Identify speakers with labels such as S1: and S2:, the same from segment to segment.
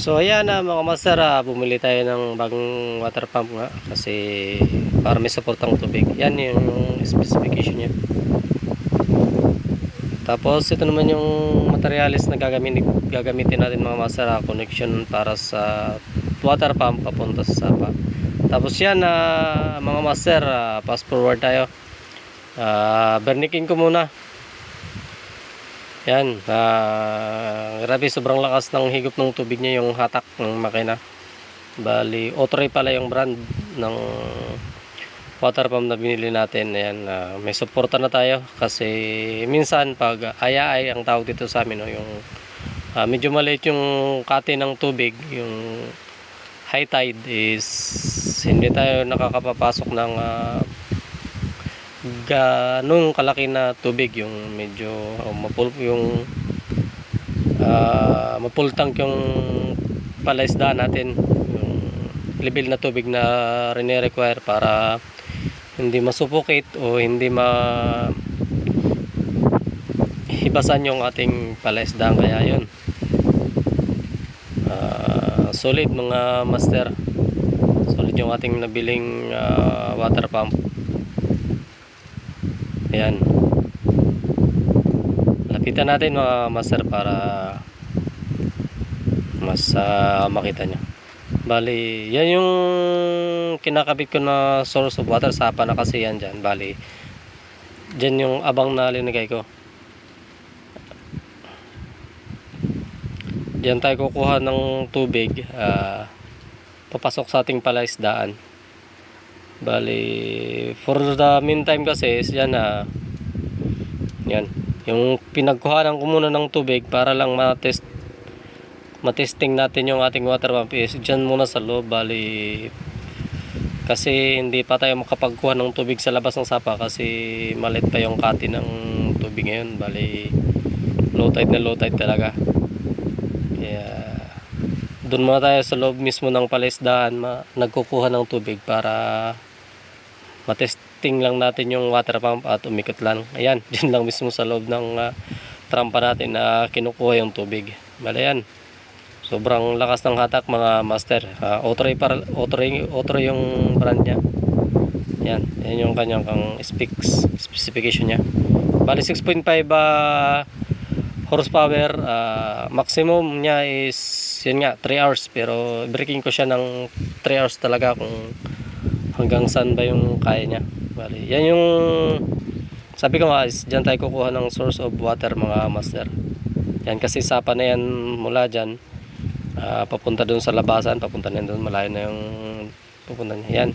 S1: So ayan na mga master, ah, bumili tayo ng bagong water pump nga kasi para may supportang tubig. Yan yung specification niya. Tapos ito naman yung materialis na gagamitin, gagamitin natin mga master, ah, connection para sa water pump papunta sa sapa. Tapos yan na mga master, ah, fast forward tayo. Ah, bernikin ko muna. Yan, ah, grabe sobrang lakas ng higop ng tubig niya yung hatak ng makina. Bali, Otroy pala yung brand ng water pump na binili natin. Ayan, ah, may suporta na tayo kasi minsan pag ayaay ang tawag dito sa amin, no, yung ah, medyo maliit yung kati ng tubig, yung high tide is hindi tayo nakakapapasok ng ah, ganong kalaki na tubig yung medyo oh, mapul yung ah, mapultang yung palaisda natin. Yung level na tubig na rene-require para hindi masuffocate o hindi ma hibasan yung ating palaisda. Kaya yun. Ah, solid mga master. Solid yung ating nabiling ah, water pump Ayan. Lapitan natin mga master para mas ah, makita nyo. Bali, yan yung kinakabit ko na source of water. Sapa na kasi yan dyan. Bali, dyan yung abang na linagay ko. Diyan tayo kukuha ng tubig. ah, papasok sa ating palaisdaan. Bali, for the meantime kasi, yan na, yan, yung pinagkuhanan ko muna ng tubig para lang matest, matesting natin yung ating water pump is dyan muna sa loob, bali, kasi hindi pa tayo makapagkuha ng tubig sa labas ng sapa kasi malit pa yung kati ng tubig ngayon, bali, low tide na low tide talaga. Kaya, doon muna tayo sa loob mismo ng palaisdaan, ma- nagkukuha ng tubig para matesting lang natin yung water pump at umikot lang. Ayan, dyan lang mismo sa loob ng ah, trampa natin na kinukuha yung tubig. Bale yan. Sobrang lakas ng hatak mga master. Uh, Otroy, para, Otroy, Otroy yung brand niya. Yan, yan yung kanyang kang specs, specification niya. Bali 6.5 ah, horsepower. ah, maximum niya is yun nga 3 hours pero breaking ko siya ng 3 hours talaga kung hanggang saan ba yung kaya niya. Bali, yan yung sabi ko nga is dyan tayo kukuha ng source of water mga master. Yan kasi sapa na yan mula dyan. ah, papunta doon sa labasan, papunta na doon, malayo na yung pupunta niya. Yan.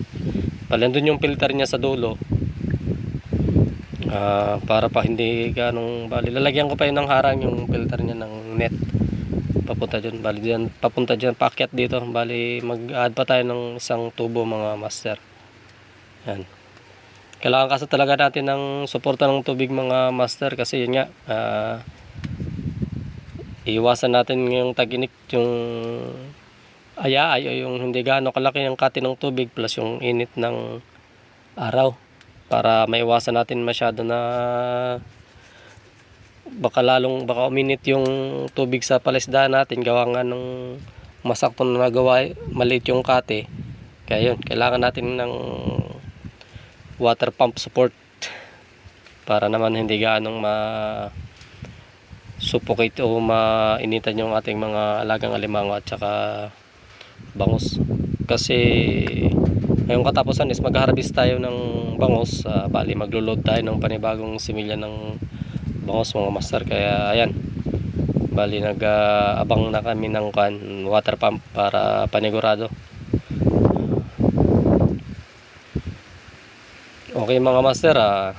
S1: Bali, doon yung filter niya sa dulo. Ah, para pa hindi ganong bali lalagyan ko pa yun ng harang yung filter niya ng net. Papunta dyan bali dyan papunta dyan paakyat dito. Bali mag-add pa tayo ng isang tubo mga master. Yan. Kailangan kasi talaga natin ng suporta ng tubig mga master kasi yun nga ah, iwasan natin yung taginik yung ayaay o yung hindi gaano kalaki yung kati ng tubig plus yung init ng araw para maiwasan natin masyado na baka lalong baka uminit yung tubig sa palisdaan natin. Gawa nga ng masakto na nagawa maliit yung kate. Kaya yun kailangan natin ng water pump support para naman hindi gaanong ma suffocate o mainitan yung ating mga alagang alimango at saka bangus kasi ngayong katapusan is mag-harvest tayo ng bangos ah, bali maglo-load tayo ng panibagong similya ng bangos mga master. Kaya ayan. Bali nag-abang na kami ng kan water pump para panigurado. Okay mga master ah,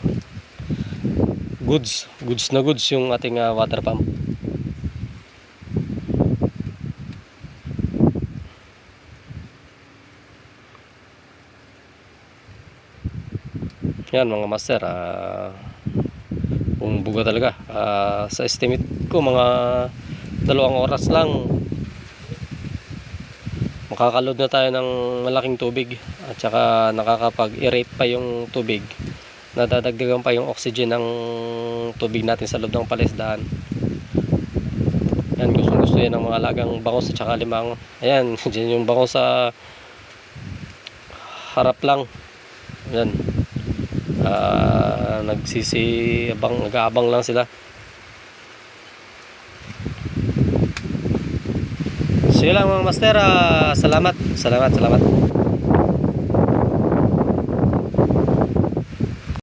S1: goods. Goods na goods yung ating ah, water pump yan mga master ah buga talaga Ah, sa estimate ko mga dalawang oras lang makakaload na tayo ng malaking tubig at saka nakakapag-aerate pa yung tubig nadadagdagan pa yung oxygen ng tubig natin sa loob ng palisdaan Yan, gustong gusto yan ng mga alagang bangos at saka limango. Ayan, dyan yung bangos sa harap lang. Yan. Ah, nagsisi abang nag-aabang lang sila. So yun lang mga master, Ah, salamat, salamat, salamat.